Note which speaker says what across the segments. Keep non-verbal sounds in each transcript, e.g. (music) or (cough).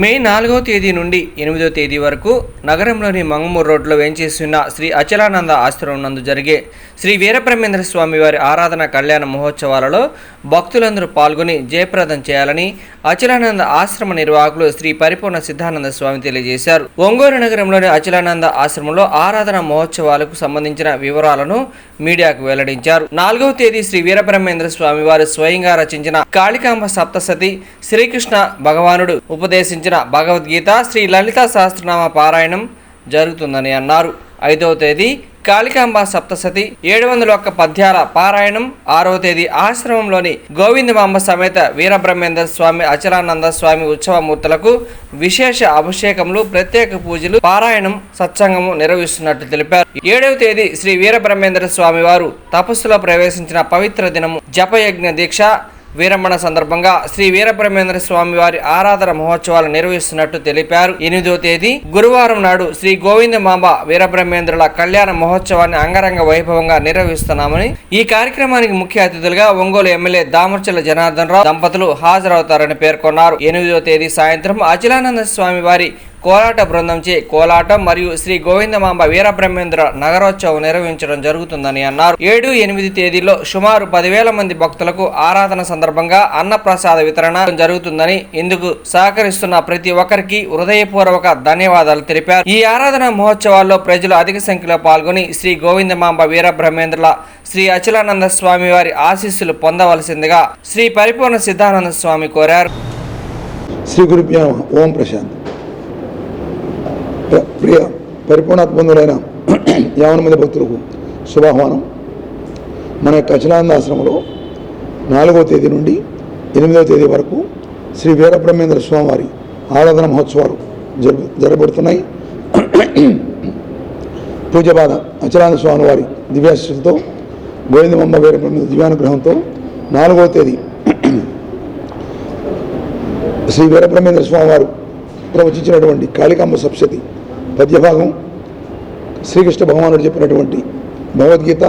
Speaker 1: మే నాలుగవ తేదీ నుండి ఎనిమిదవ తేదీ వరకు నగరంలోని మంగమూరు రోడ్లో వేంచేస్తున్న శ్రీ అచలానంద ఆశ్రమం నందు జరిగే శ్రీ వీరబ్రహ్మేంద్ర స్వామి వారి ఆరాధన కళ్యాణ మహోత్సవాలలో భక్తులందరూ పాల్గొని జయప్రదం చేయాలని అచలానంద ఆశ్రమ నిర్వాహకులు శ్రీ పరిపూర్ణ సిద్ధానంద స్వామి తెలియజేశారు. ఒంగోలు నగరంలోని అచలానంద ఆశ్రమంలో ఆరాధన మహోత్సవాలకు సంబంధించిన వివరాలను మీడియాకు వెల్లడించారు. నాలుగవ తేదీ శ్రీ వీరబ్రహ్మేంద్ర స్వామి వారు స్వయంగా రచించిన కాళికాంబ సప్తసతి శ్రీకృష్ణ భగవానుడు ఉపదేశించిన భగవద్గీత శ్రీ లలిత సహస్రనామ పారాయణం జరుగుతుందని అన్నారు. ఐదవ తేదీ కాళికాంబ సప్తసతి ఏడు వందల ఒక్క పద్యాల పారాయణం ఆరవ తేదీ ఆశ్రమంలోని గోవిందమాంబ సమేత వీరబ్రహ్మేంద్ర స్వామి అచలానంద స్వామి ఉత్సవమూర్తులకు విశేష అభిషేకములు ప్రత్యేక పూజలు పారాయణం సత్సంగము నిర్వహిస్తున్నట్టు తెలిపారు. ఏడవ తేదీ శ్రీ వీరబ్రహ్మేంద్ర స్వామి వారు తపస్సులో ప్రవేశించిన పవిత్ర దినము జపయజ్ఞ దీక్ష వీరమ్మణ సందర్భంగా శ్రీ వీరబ్రహ్మేంద్ర స్వామి వారి ఆరాధన మహోత్సవాలు నిర్వహిస్తున్నట్టు తెలిపారు. ఎనిమిదో తేదీ గురువారం నాడు శ్రీ గోవిందమాంబ వీరబ్రహ్మేంద్రుల కళ్యాణ మహోత్సవాన్ని అంగరంగ వైభవంగా నిర్వహిస్తున్నామని ఈ కార్యక్రమానికి ముఖ్య అతిథులుగా ఒంగోలు ఎమ్మెల్యే దామర్చల జనార్దన్ రావు దంపతులు హాజరవుతారని పేర్కొన్నారు. ఎనిమిదో తేదీ సాయంత్రం అచలానంద స్వామి వారి కోలాట బృందంచే కోలాటం మరియు శ్రీ గోవిందమాంబ వీరబ్రహ్మేంద్ర నగరోత్సవం నిర్వహించడం జరుగుతుందని అన్నారు. ఏడు ఎనిమిది తేదీలో సుమారు పదివేల మంది భక్తులకు ఆరాధన సందర్భంగా అన్నప్రసాద వితరణ జరుగుతుందని ఇందుకు సహకరిస్తున్న ప్రతి ఒక్కరికి హృదయపూర్వక ధన్యవాదాలు తెలిపారు. ఈ ఆరాధన మహోత్సవాల్లో ప్రజలు అధిక సంఖ్యలో పాల్గొని శ్రీ గోవిందమాంబ వీరబ్రహ్మేంద్రుల శ్రీ అచలానంద స్వామి వారి ఆశీస్సులు పొందవలసిందిగా శ్రీ పరిపూర్ణ సిద్ధానంద స్వామి కోరారు.
Speaker 2: శ్రీ గురుభ్యో ఓం ప్రశాంత్. ప్రియ పరిపూర్ణాత్మందులైన యావన మంది భక్తులకు శుభాహ్వానం. మన యొక్క అచలానంద ఆశ్రమంలో నాలుగవ తేదీ నుండి ఎనిమిదవ తేదీ వరకు శ్రీ వీరబ్రహ్మేంద్ర స్వామివారి ఆరాధన మహోత్సవాలు జరుపు జరగబడుతున్నాయి పూజ్యపాద అచలానంద స్వామి వారి దివ్యాశితో గోవిందమ్మ వీరబ్రహ్మేంద్ర దివ్యానుగ్రహంతో నాలుగవ తేదీ శ్రీ వీరబ్రహ్మేంద్ర స్వామివారు ప్రవచించినటువంటి కాళికాంబ సప్సతి పద్యభాగం శ్రీకృష్ణ భగవానుడు చెప్పినటువంటి భగవద్గీత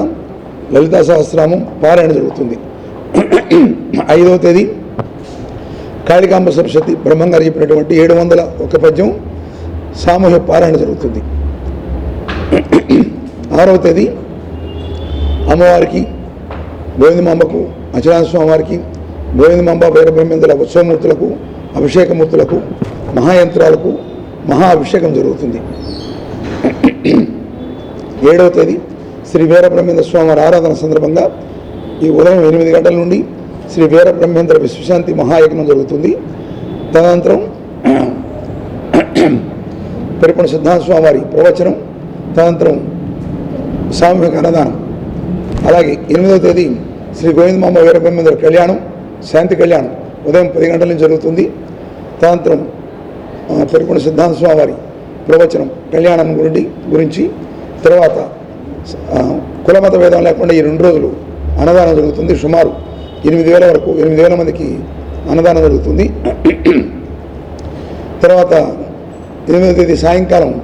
Speaker 2: లలితా సహస్రామం పారాయణ జరుగుతుంది. ఐదవ తేదీ కాళికాంబ సప్సతి బ్రహ్మంగారు చెప్పినటువంటి ఏడు వందల ఒక పద్యం సామూహ్య పారాయణ జరుగుతుంది. ఆరవ తేదీ అమ్మవారికి గోవిందమాంబకు అచలాన స్వామివారికి గోవిందమాంబ వీరబ్రహ్మేంద్ర ఉత్సవమూర్తులకు అభిషేకమూర్తులకు మహాయంత్రాలకు మహా అభిషేకం జరుగుతుంది. ఏడవ తేదీ శ్రీ వీరబ్రహ్మేంద్ర స్వామివారి ఆరాధన సందర్భంగా ఈ ఉదయం ఎనిమిది గంటల నుండి శ్రీ వీరబ్రహ్మేంద్ర విశ్వశాంతి మహాయజ్ఞం జరుగుతుంది. తదనంతరం పరిపూర్ణ సిద్ధాంత స్వామివారి ప్రవచనం తదనంతరం సామూహిక అన్నదానం. అలాగే ఎనిమిదవ తేదీ శ్రీ గోవిందమాంబ వీరబ్రహ్మేంద్ర కళ్యాణం శాంతి కళ్యాణం ఉదయం పది గంటల నుంచి జరుగుతుంది. తదనంతరం ఆ, సిద్ధాంత స్వామి వారి ప్రవచనం కళ్యాణం గురించి గురించి. తర్వాత కులమత భేదం లేకుండా ఈ రెండు రోజులు అన్నదానం జరుగుతుంది. సుమారు ఎనిమిది వేల వరకు ఎనిమిది వేల మందికి అన్నదానం జరుగుతుంది. తర్వాత ఎనిమిదో తేదీ సాయంకాలం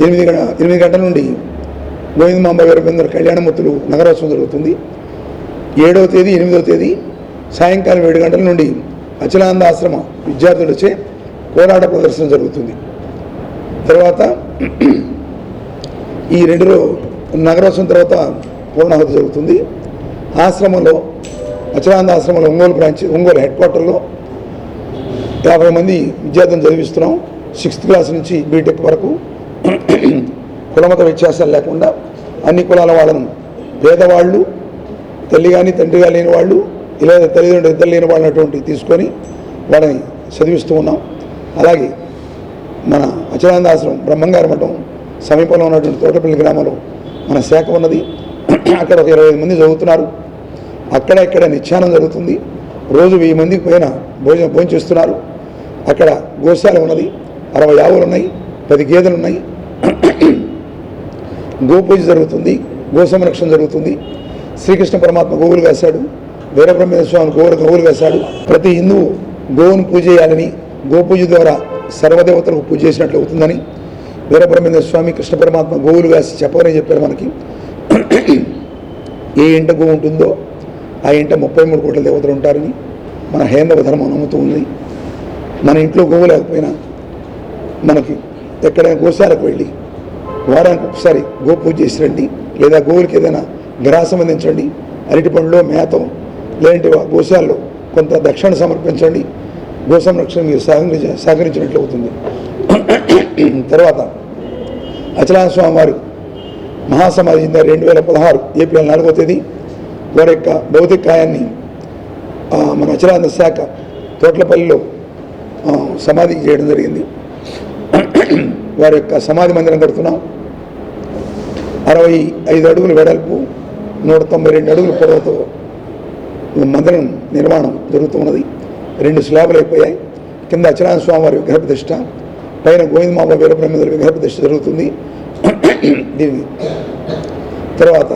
Speaker 2: ఎనిమిది గంట- ఎనిమిది గంటల నుండి గోవిందమాంబ వీరభేంద్ర కళ్యాణమూర్తులు నగరోత్సవం జరుగుతుంది. ఏడవ తేదీ ఎనిమిదవ తేదీ సాయంకాలం ఏడు గంటల నుండి అచలానంద ఆశ్రమ విద్యార్థులచే కోలాట ప్రదర్శన జరుగుతుంది. తర్వాత ఈ రెండు నగరోత్సవం తర్వాత పూర్ణాహుతి జరుగుతుంది. ఆశ్రమంలో అచలానంద ఆశ్రమంలో ఒంగోలు బ్రాంచ్ ఒంగోలు హెడ్ క్వార్టర్లో యాభై మంది విద్యార్థులను చదివిస్తున్నాం. సిక్స్త్ క్లాస్ నుంచి బీటెక్ వరకు కులమత వ్యత్యాసాలు లేకుండా అన్ని కులాల వాళ్ళను పేదవాళ్ళు తల్లి కానీ తండ్రిగా లేని వాళ్ళు ఇలా తల్లిదండ్రులు ఇద్దరు లేని వాళ్ళు అటువంటి తీసుకొని వాళ్ళని చదివిస్తూ ఉన్నాం. అలాగే మన అచలానందాశ్రమం బ్రహ్మంగారి మఠం సమీపంలో ఉన్నటువంటి తోటపల్లి గ్రామంలో మన శాఖ ఉన్నది. (clears throat) అక్కడ ఒక ఇరవై ఐదు మంది చదువుతున్నారు. అక్కడ ఇక్కడ నిత్యానం జరుగుతుంది. రోజు వెయ్యి మందికి పైన భోజనం భోజనం చేస్తున్నారు. అక్కడ గోశాల ఉన్నది. అరవై ఆవులు ఉన్నాయి. పది గేదెలు ఉన్నాయి. (clears throat) గోపూజ జరుగుతుంది. గో సంరక్షణ జరుగుతుంది. శ్రీకృష్ణ పరమాత్మ గోవులు వేశాడు. వీరబ్రహ్మేంద్ర స్వామి గోవులు గోవులు వేశాడు. ప్రతి హిందువు గోవును పూజ చేయాలని గోపూజ ద్వారా సర్వదేవతలకు పూజ చేసినట్లు అవుతుందని వీరబ్రహ్మేంద్ర స్వామి కృష్ణ పరమాత్మ గోవులు వేసి చెప్పని చెప్పారు మనకి. ఏ ఇంట గోవు ఉంటుందో ఆ ఇంట ముప్పై మూడు కోట్ల దేవతలు ఉంటారని మన హేందవ ధర్మం నమ్ముతూ ఉంది. మన ఇంట్లో గోవు లేకపోయినా మనకి ఎక్కడైనా గోశాలకు వెళ్ళి వారానికి ఒకసారి గోపూజ చేసి రండి. లేదా గోవులకి ఏదైనా గ్రాసం అందించండి. అరటి పండ్లో మేతం లేదంటే గోశాలలో కొంత దక్షిణ సమర్పించండి. గో సంరక్షణ మీరు సహకరించ సహకరించినట్లు అవుతుంది. తర్వాత అచలాన స్వామి వారు మహాసమాధి చెందారు రెండు వేల పదహారు ఏప్రిల్ నాలుగో తేదీ వారి యొక్క భౌతిక కాయాన్ని మన అచలానంద శాఖ తోట్లపల్లిలో సమాధి చేయడం జరిగింది. వారి యొక్క సమాధి మందిరం కడుతున్నాం. అరవై ఐదు అడుగులు వెడల్పు నూట తొంభై రెండు అడుగుల పొడవుతో మందిరం నిర్మాణం జరుగుతున్నది. రెండు స్లాబులు అయిపోయాయి. కింద అచలాన స్వామివారి విగ్రహ ప్రతిష్ట పైన గోవిందమాంబ వీరబ్రహ్మేంద్ర విగ్రహ ప్రతిష్ట జరుగుతుంది. దీని తర్వాత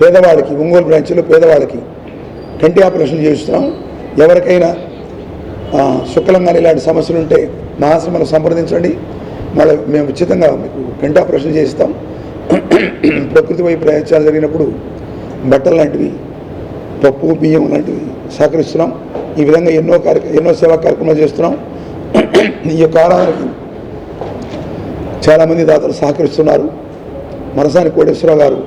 Speaker 2: పేదవాళ్ళకి ఒంగోలు బ్రాంచ్లో పేదవాళ్ళకి కంటి ఆపరేషన్ చేస్తున్నాం ఎవరికైనా ఆ, ఇలాంటి సమస్యలు ఉంటే మా ఆశ్రమాన్ని సంప్రదించండి. మళ్ళీ మేము ఉచితంగా మీకు కంటి ఆపరేషన్ చేస్తాం ప్రకృతి వైపు ప్రయత్నాలు జరిగినప్పుడు బట్టలు లాంటివి పప్పు బియ్యం లాంటివి సహకరిస్తున్నాం ఈ విధంగా ఎన్నో కార్య ఎన్నో సేవా కార్యక్రమాలు చేస్తున్నాం. ఈ యొక్క ఆరాధనకి చాలామంది దాతలు సహకరిస్తున్నారు. మనసాని కోటేశ్వరరావు గారు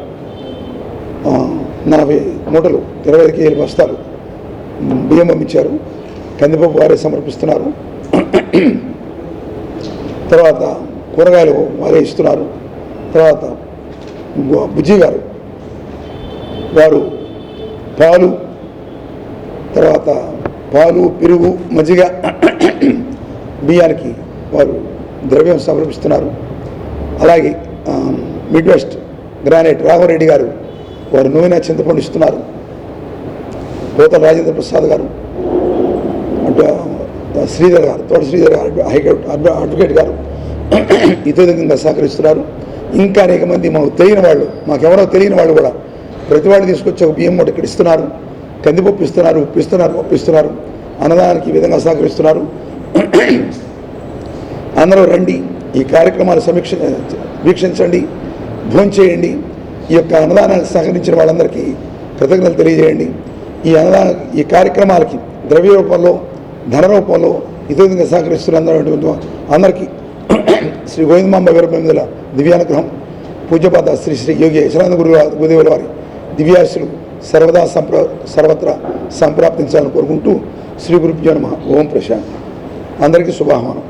Speaker 2: నలభై మూటలు ఇరవై ఐదు కేజీలు బస్తాలు బియ్యం పంపించారు. కందిపప్పు వారే సమర్పిస్తున్నారు. తర్వాత కూరగాయలు వారే ఇస్తున్నారు. తర్వాత బుజ్జి గారు వారు పాలు తర్వాత పాలు పెరుగు మజ్జిగ బియ్యానికి వారు ద్రవ్యం సమర్పిస్తున్నారు. అలాగే మిడ్ వెస్ట్ గ్రానైట్ రాఘవరెడ్డి గారు వారు నూనె చింతపండు ఇస్తున్నారు. పోతల రాజేంద్ర ప్రసాద్ గారు అంటే శ్రీధర్ గారు తోట శ్రీధర్ గారు హైకోర్టు అడ్వకేట్ గారు ఇతోదికంగా సహకరిస్తున్నారు. ఇంకా అనేక మంది మాకు తెలియని వాళ్ళు మాకెవరో తెలియని వాళ్ళు కూడా ప్రతి వాళ్ళు తీసుకొచ్చి ఒక బియ్యం మూట ఇక్కడ ఇస్తున్నారు. కందిపప్పు ఇస్తున్నారు ఉప్పు ఇస్తున్నారు పప్పు ఇస్తున్నారు. అన్నదానానికి ఈ విధంగా సహకరిస్తున్నారు. అందరూ రండి ఈ కార్యక్రమాలు సమీక్ష వీక్షించండి భోంచేయండి. ఈ యొక్క అన్నదానాన్ని సహకరించిన వాళ్ళందరికీ కృతజ్ఞతలు తెలియజేయండి. ఈ అన్నదాన ఈ కార్యక్రమాలకి ద్రవ్య రూపంలో ధన రూపంలో విధంగా సహకరిస్తున్న అందరికీ శ్రీ గోవిందమాంబ వీరబ్రహ్మల దివ్యానుగ్రహం పూజ్యపాద శ్రీ శ్రీ యోగి యశరానంద గురు గురుదేవుల వారి దివ్యాశులు సర్వదా సంప్ర సర్వత్రా సంప్రాప్తించాలని కోరుకుంటూ శ్రీ గురుభ్యో నమ. ఓం ప్రశాంత్. అందరికీ శుభాహ్వానం.